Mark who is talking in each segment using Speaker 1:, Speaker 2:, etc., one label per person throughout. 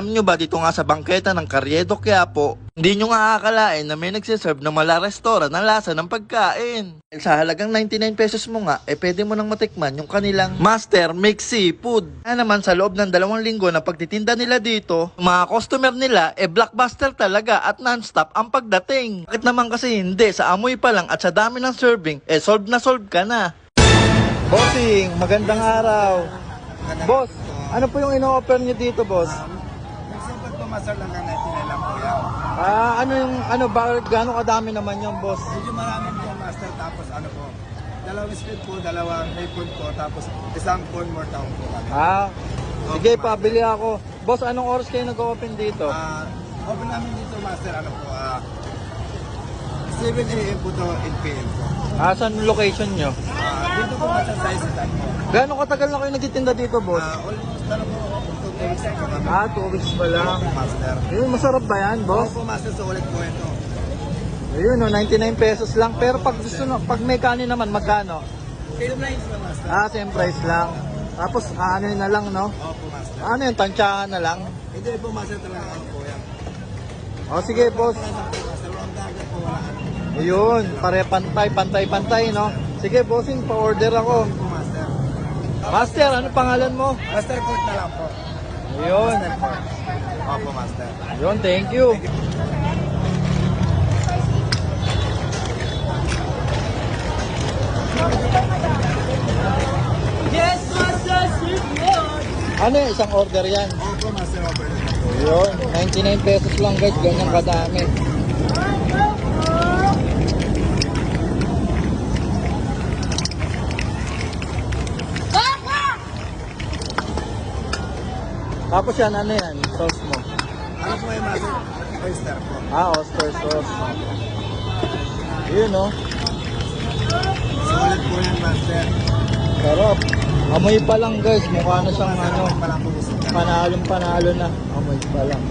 Speaker 1: Alam nyo ba dito nga sa bangketa ng Carriedo Quiapo, hindi nyo nga akalain na may nagsiserve ng mala restaurant ng lasa ng pagkain. Dahil Sa halagang 99 pesos mo nga, eh pwede mo nang matikman yung kanilang Master Mix Seafood. Kaya naman sa loob ng dalawang linggo na pagtitinda nila dito, mga customer nila, eh blockbuster talaga at non-stop ang pagdating. Bakit naman kasi hindi, sa amoy pa lang at sa dami ng serving, eh solve na solve ka na. Bossing, magandang araw. Boss, ano po yung ino-offer niyo dito, boss?
Speaker 2: Simple po masar lang ng 99 lang po yan.
Speaker 1: Ah, ano yung ano ba gaano kadami naman yung boss?
Speaker 2: Medyo marami po master tapos ano po. Dalawang speed po, dalawang hipon po, tapos isang more town po kami.
Speaker 1: Ah, sige, pabili ako. Boss, anong oras kayo nag-open dito?
Speaker 2: Ah, open namin dito master, ano po, ah, 7 a.m. po to 8 p.m. po.
Speaker 1: Ah, saan location nyo?
Speaker 2: Ah, dito po master sa isitan po.
Speaker 1: Gaano katagal na kayo nagtitinda dito, boss?
Speaker 2: Ah, almost ano po, 2 weeks po kami.
Speaker 1: Ah, 2 weeks pa lang.
Speaker 2: Master.
Speaker 1: Ayun, masarap ba yan, boss?
Speaker 2: Opo master, so ulit po ito.
Speaker 1: Ayun, no, 99 pesos lang. Pero pag gusto no, pag may kanin naman, magkano?
Speaker 2: Same price po master.
Speaker 1: Ah, same price lang. Tapos, ano yun na lang, no?
Speaker 2: Opo master.
Speaker 1: Ano yun, tansyahan na lang?
Speaker 2: Hindi po master talaga ano po yan.
Speaker 1: O, sige, boss.
Speaker 2: Master, po, wala.
Speaker 1: Ayun, pare pantay, pantay, pantay, no? Sige, bossing, pa-order ako.
Speaker 2: Master,
Speaker 1: ano pangalan mo?
Speaker 2: Master court na lang po.
Speaker 1: Ayun.
Speaker 2: Opo master.
Speaker 1: Ayun, thank you.
Speaker 3: Yes, Master Seafood!
Speaker 1: Ano yung isang order yan?
Speaker 2: Opo master over.
Speaker 1: Ayun, 99 pesos lang guys, ganyan kadami. Tapos yan, ano yan? Sauce mo.
Speaker 2: Ano po yung master? Oyster po.
Speaker 1: Ah, oyster sauce. Ayun, no?
Speaker 2: Solid po yan master.
Speaker 1: Sarap. Amoy pa lang guys, mukha na siyang ano, panalong panalo na. Amoy pa lang.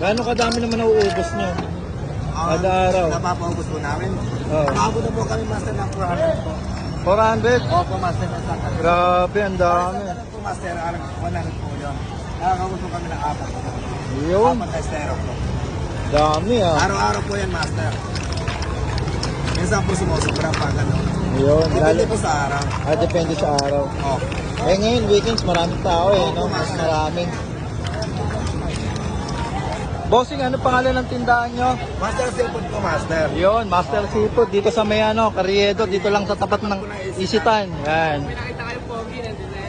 Speaker 1: Gaano kadami naman nauubos nyo? Kada araw.
Speaker 2: Napapaubos po namin.
Speaker 1: Oo.
Speaker 2: Nakabot na po kami master ng 400 po.
Speaker 1: 400?
Speaker 2: Opo master.
Speaker 1: Grabe, ang dami.
Speaker 2: Ano po master? Ano, 100 po yun. Nakakabot po kami ng apat.
Speaker 1: Yun,
Speaker 2: Apat na estero po.
Speaker 1: dami ah.
Speaker 2: Araw-araw po yan master. Minsan po sumusobra pa gano'n.
Speaker 1: Yun,
Speaker 2: Depende po sa araw.
Speaker 1: Ah, depende sa araw.
Speaker 2: Opo.
Speaker 1: Eh ngayon, weekends, maraming tao eh, no? Mas maraming. Bossing, ano pangalan ng tindahan nyo?
Speaker 2: Master seafood po master.
Speaker 1: Yun, Master Seafood, dito sa may ano, Carriedo, dito lang sa tapat ng Isitan. Yan.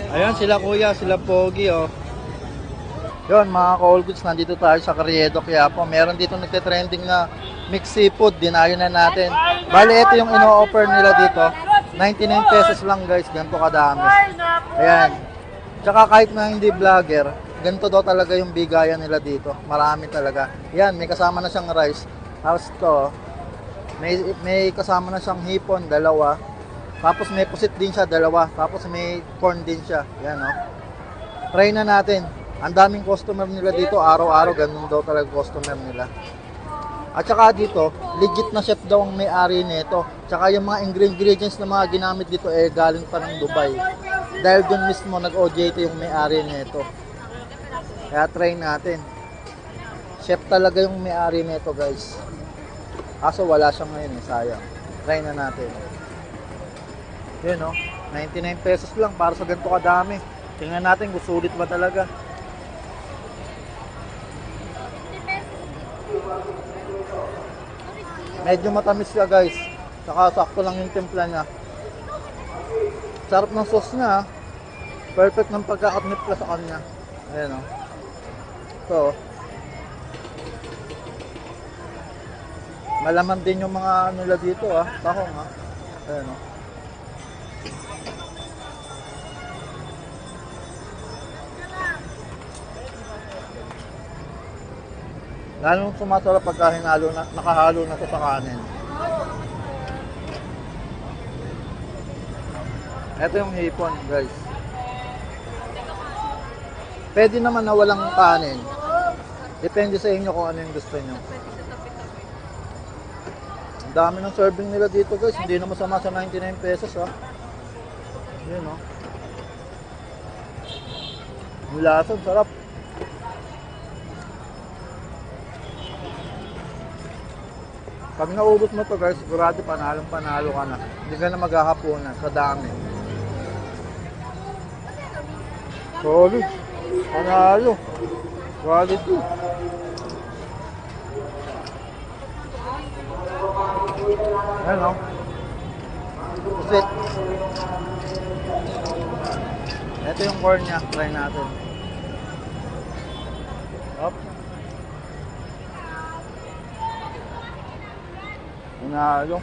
Speaker 1: Ayan, sila kuya, sila Pogi, oh. Yun, mga ka-all goods, nandito tayo sa Carriedo, kaya po, meron dito nagte-trending na mixed seafood, dinayo na natin. Bali, ito yung ino-offer nila dito. 99 pesos lang guys, ganito kadami. Ayan. Tsaka kahit na hindi vlogger, ganito daw talaga yung bigayan nila dito. Marami talaga. Yan, may kasama na siyang rice. Tapos to, may, may kasama na siyang hipon, dalawa. Tapos may pusit din siya, dalawa. Tapos may corn din siya. Yan, oh. Try na natin. Ang daming customer nila dito, araw-araw, ganun daw talaga customer nila. At saka dito, legit na chef daw ang may-ari nito. Tsaka yung mga ingredients na mga ginamit dito eh galing pa ng Dubai. Dahil dun mismo nag-OJT yung may-ari nito. Kaya try natin. Chef talaga yung may-ari nito guys. Kaso wala siya ngayon eh, sayang. Try na natin. Yun oh, 99 pesos lang para sa ganito kadami. Tingnan natin kung sulit ba talaga. Medyo matamis siya guys. Saka sakto lang yung timpla niya. Sarap ng sauce niya. ah. Perfect ng pagkakatnipla sa kanya. Ayan o. So, malaman din yung mga ano nila dito ah. Tahong ah. Ayan o. Lalong sumasarap pagka hinalo na, nakahalo na to sa kanin. Ito yung hipon, guys. Pwede naman na walang kanin. Depende sa inyo kung ano yung gusto nyo. Ang dami ng serving nila dito guys. Hindi na masama sa 99 pesos ha. Yun oh. Yung lasa, sarap. Pag naubos mo to guys, sigurado panalong panalo ka na. Hindi ka na maghahaponan sa dami. Solid. Panalo. Quality. Ayan o. Sit. Ito yung corn niya. Try natin. Up. Panalo.